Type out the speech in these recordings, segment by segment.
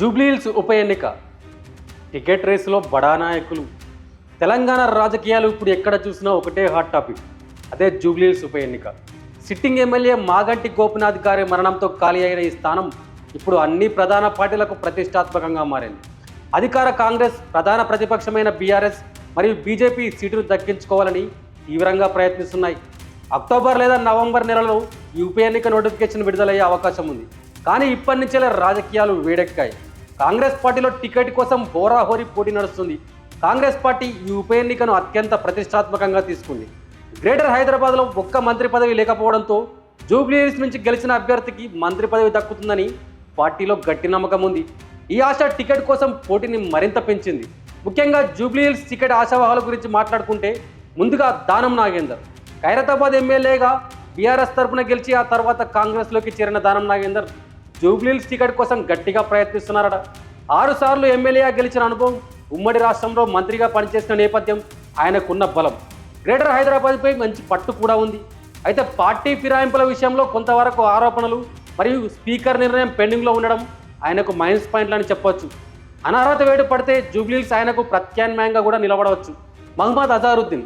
జూబ్లీహిల్స్ ఉప ఎన్నిక. టికెట్ రేసులో బడా నాయకులు. తెలంగాణ రాజకీయాలు ఇప్పుడు ఎక్కడ చూసినా ఒకటే హాట్ టాపిక్. అదే జూబ్లీహిల్స్ ఉప ఎన్నిక. సిట్టింగ్ ఎమ్మెల్యే మాగంటి గోపినాథ్ గారి మరణంతో ఖాళీ అయిన ఈ స్థానం ఇప్పుడు అన్ని ప్రధాన పార్టీలకు ప్రతిష్టాత్మకంగా మారింది. అధికార కాంగ్రెస్ ప్రధాన ప్రతిపక్షమైన బీఆర్ఎస్ మరియు బీజేపీ సీటును దక్కించుకోవాలని తీవ్రంగా ప్రయత్నిస్తున్నాయి. అక్టోబర్ లేదా నవంబర్ నెలలో ఈ ఉప ఎన్నిక నోటిఫికేషన్ విడుదలయ్యే అవకాశం ఉంది. కానీ ఇప్పటి నుంచే రాజకీయాలు వేడెక్కాయి. కాంగ్రెస్ పార్టీలో టికెట్ కోసం హోరాహోరీ పోటీ నడుస్తుంది. కాంగ్రెస్ పార్టీ ఈ ఉప ఎన్నికను అత్యంత ప్రతిష్టాత్మకంగా తీసుకుంది. గ్రేటర్ హైదరాబాద్లో ఒక్క మంత్రి పదవి లేకపోవడంతో జూబ్లీహిల్స్ నుంచి గెలిచిన అభ్యర్థికి మంత్రి పదవి దక్కుతుందని పార్టీలో గట్టి నమ్మకం ఉంది. ఈ ఆశ టికెట్ కోసం పోటీని మరింత పెంచింది. ముఖ్యంగా జూబ్లీహిల్స్ టికెట్ ఆశావాహాల గురించి మాట్లాడుకుంటే ముందుగా దానం నాగేందర్. ఖైరతాబాద్ ఎమ్మెల్యేగా బీఆర్ఎస్ తరపున గెలిచి ఆ తర్వాత కాంగ్రెస్లోకి చేరిన దానం నాగేందర్ జూబ్లీహిల్స్ టికెట్ కోసం గట్టిగా ప్రయత్నిస్తున్నారట. ఆరుసార్లు ఎమ్మెల్యేగా గెలిచిన అనుభవం ఉమ్మడి రాష్ట్రంలో మంత్రిగా పనిచేసిన నేపథ్యం ఆయనకున్న బలం. గ్రేటర్ హైదరాబాద్పై మంచి పట్టు కూడా ఉంది. అయితే పార్టీ ఫిరాయింపుల విషయంలో కొంతవరకు ఆరోపణలు మరియు స్పీకర్ నిర్ణయం పెండింగ్లో ఉండడం ఆయనకు మైనస్ పాయింట్లు అని చెప్పవచ్చు అనర్హత వేటు పడితే జూబ్లీల్స్ ఆయనకు ప్రత్యామ్నాయంగా కూడా నిలబడవచ్చు. మహమ్మద్ అజారుద్దీన్.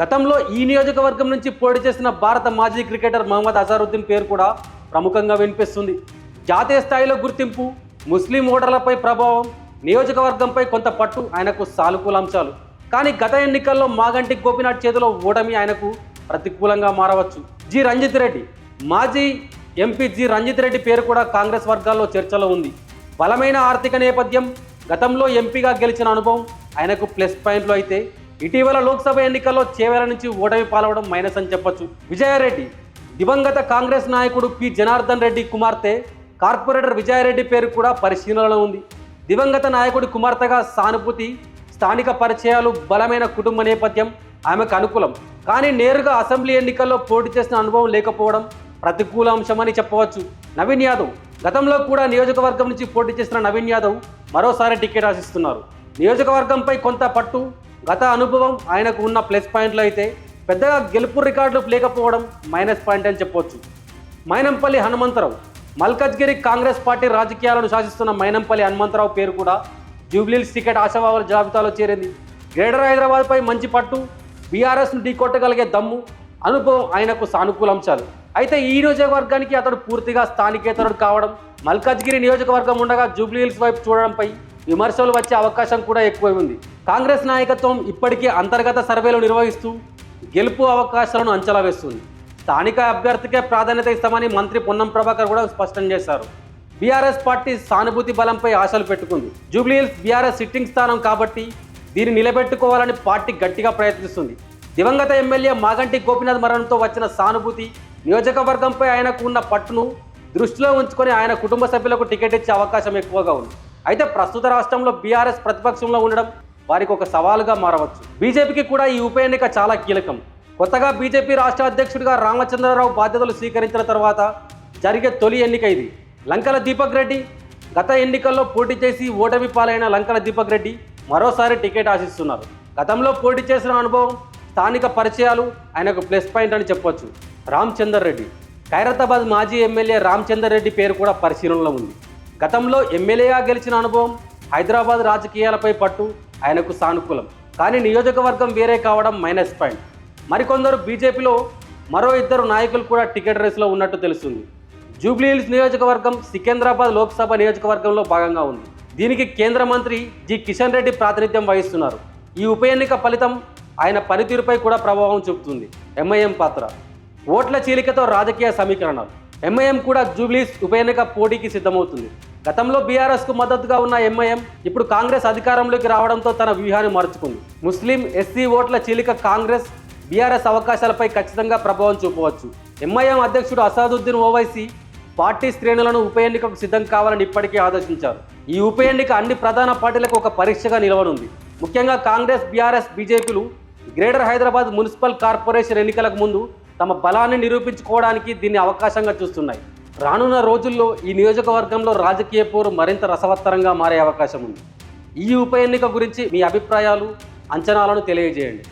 గతంలో ఈ నియోజకవర్గం నుంచి పోటీ చేసిన భారత మాజీ క్రికెటర్ మహమ్మద్ అజారుద్దీన్ పేరు కూడా ప్రముఖంగా వినిపిస్తుంది. జాతీయ స్థాయిలో గుర్తింపు ముస్లిం ఓటర్లపై ప్రభావం నియోజకవర్గంపై కొంత పట్టు ఆయనకు సానుకూల అంశాలు కానీ గత ఎన్నికల్లో మాగంటి గోపినాథ్ చేతిలో ఓటమి ఆయనకు ప్రతికూలంగా మారవచ్చు. జి. రంజిత్ రెడ్డి. మాజీ ఎంపీ జి. రంజిత్ రెడ్డి పేరు కూడా కాంగ్రెస్ వర్గాల్లో చర్చలో ఉంది. బలమైన ఆర్థిక నేపథ్యం గతంలో ఎంపీగా గెలిచిన అనుభవం ఆయనకు ప్లస్ పాయింట్లు అయితే ఇటీవల లోక్సభ ఎన్నికల్లో చేవేల నుంచి ఓటమి పాలవడం మైనస్ అని చెప్పొచ్చు. విజయారెడ్డి. దివంగత కాంగ్రెస్ నాయకుడు పి. జనార్దన్ రెడ్డి కుమార్తె కార్పొరేటర్ విజయారెడ్డి పేరు కూడా పరిశీలనలో ఉంది. దివంగత నాయకుడి కుమార్తెగా సానుభూతి స్థానిక పరిచయాలు బలమైన కుటుంబ నేపథ్యం ఆమెకు అనుకూలం. కానీ నేరుగా అసెంబ్లీ ఎన్నికల్లో పోటీ చేసిన అనుభవం లేకపోవడం ప్రతికూల అంశమని చెప్పవచ్చు. నవీన్ యాదవ్ గతంలో కూడా నియోజకవర్గం నుంచి పోటీ చేసిన నవీన్ యాదవ్ మరోసారి టికెట్ ఆశిస్తున్నారు. నియోజకవర్గంపై కొంత పట్టు గత అనుభవం ఆయనకు ఉన్న ప్లస్ పాయింట్లు అయితే పెద్దగా గెలుపు రికార్డులు లేకపోవడం మైనస్ పాయింట్ అని చెప్పవచ్చు. మైనంపల్లి హనుమంతరావు మల్కజ్గిరి కాంగ్రెస్ పార్టీ రాజకీయాలను శాసిస్తున్న మైనంపల్లి హనుమంతరావు పేరు కూడా జూబ్లీల్స్ టికెట్ ఆశావాహుల జాబితాలో చేరింది. గ్రేటర్ హైదరాబాద్పై మంచి పట్టు బీఆర్ఎస్ను ఢీకొట్టగలిగే దమ్ము అనుభవం ఆయనకు సానుకూల అంశాలు అయితే ఈ నియోజకవర్గానికి అతడు పూర్తిగా స్థానికేతరుడు కావడం మల్కజ్గిరి నియోజకవర్గం ఉండగా జూబ్లీహిల్స్ వైపు చూడడంపై విమర్శలు వచ్చే అవకాశం కూడా ఎక్కువై ఉంది. కాంగ్రెస్ నాయకత్వం ఇప్పటికీ అంతర్గత సర్వేలు నిర్వహిస్తూ గెలుపు అవకాశాలను అంచనా వేస్తుంది. స్థానిక అభ్యర్థికే ప్రాధాన్యత ఇస్తామని మంత్రి పొన్నం ప్రభాకర్ కూడా స్పష్టం చేశారు. బీఆర్ఎస్ పార్టీ సానుభూతి బలంపై ఆశలు పెట్టుకుంది. జూబ్లీహిల్స్ బీఆర్ఎస్ సిట్టింగ్ స్థానం కాబట్టి దీన్ని నిలబెట్టుకోవాలని పార్టీ గట్టిగా ప్రయత్నిస్తుంది. దివంగత ఎమ్మెల్యే మాగంటి గోపినాథ్ మరణంతో వచ్చిన సానుభూతి నియోజకవర్గంపై ఆయనకు ఉన్న పట్టును దృష్టిలో ఉంచుకొని ఆయన కుటుంబ సభ్యులకు టికెట్ ఇచ్చే అవకాశం ఎక్కువగా ఉంది. అయితే ప్రస్తుత రాష్ట్రంలో బీఆర్ఎస్ ప్రతిపక్షంలో ఉండడం వారికి ఒక సవాలుగా మారవచ్చు. బీజేపీకి కూడా ఈ ఉప ఎన్నిక చాలా కీలకం. కొత్తగా బీజేపీ రాష్ట్ర అధ్యక్షుడిగా రామచంద్రరావు బాధ్యతలు స్వీకరించిన తర్వాత జరిగే తొలి ఎన్నిక ఇది లంకల దీపక్ రెడ్డి గత ఎన్నికల్లో పోటీ చేసి ఓటమి పాలైన లంకల దీపక్ రెడ్డి మరోసారి టికెట్ ఆశిస్తున్నారు. గతంలో పోటీ చేసిన అనుభవం స్థానిక పరిచయాలు ఆయనకు ప్లస్ పాయింట్ అని చెప్పొచ్చు. రామచందర్ రెడ్డి. ఖైరతాబాద్ మాజీ ఎమ్మెల్యే రామచందర్ రెడ్డి పేరు కూడా పరిశీలనలో ఉంది. గతంలో ఎమ్మెల్యేగా గెలిచిన అనుభవం హైదరాబాద్ రాజకీయాలపై పట్టు ఆయనకు సానుకూలం. కానీ నియోజకవర్గం వేరే కావడం మైనస్ పాయింట్. మరికొందరు బీజేపీలో మరో ఇద్దరు నాయకులు కూడా టికెట్ రేసులో ఉన్నట్టు తెలుస్తుంది. జూబ్లీహిల్స్ నియోజకవర్గం సికింద్రాబాద్ లోక్సభ నియోజకవర్గంలో భాగంగా ఉంది. దీనికి కేంద్ర మంత్రి జి కిషన్ రెడ్డి ప్రాతినిధ్యం వహిస్తున్నారు. ఈ ఉప ఎన్నిక ఫలితం ఆయన పనితీరుపై కూడా ప్రభావం చూపుతుంది. ఎంఐఎం పాత్ర. ఓట్ల చీలికతో రాజకీయ సమీకరణాలు. ఎంఐఎం కూడా జూబ్లీస్ ఉప ఎన్నిక పోటీకి సిద్ధమవుతుంది. గతంలో బీఆర్ఎస్కు మద్దతుగా ఉన్న ఎంఐఎం ఇప్పుడు కాంగ్రెస్ అధికారంలోకి రావడంతో తన వ్యూహాన్ని మార్చుకుంది. ముస్లిం ఎస్సీ ఓట్ల చీలిక కాంగ్రెస్ బీఆర్ఎస్ అవకాశాలపై ఖచ్చితంగా ప్రభావం చూపవచ్చు. ఎంఐఎం అధ్యక్షుడు అసాదుద్దీన్ ఓవైసీ పార్టీ శ్రేణులను ఉప ఎన్నికకు సిద్ధం కావాలని ఇప్పటికీ ఆదేశించారు. ఈ ఉప ఎన్నిక అన్ని ప్రధాన పార్టీలకు ఒక పరీక్షగా నిలవనుంది. ముఖ్యంగా కాంగ్రెస్ బీఆర్ఎస్ బీజేపీలు గ్రేటర్ హైదరాబాద్ మున్సిపల్ కార్పొరేషన్ ఎన్నికలకు ముందు తమ బలాన్ని నిరూపించుకోవడానికి దీన్ని అవకాశంగా చూస్తున్నాయి. రానున్న రోజుల్లో ఈ నియోజకవర్గంలో రాజకీయ పోరు మరింత రసవత్తరంగా మారే అవకాశం ఉంది. ఈ ఉప ఎన్నిక గురించి మీ అభిప్రాయాలు అంచనాలను తెలియజేయండి.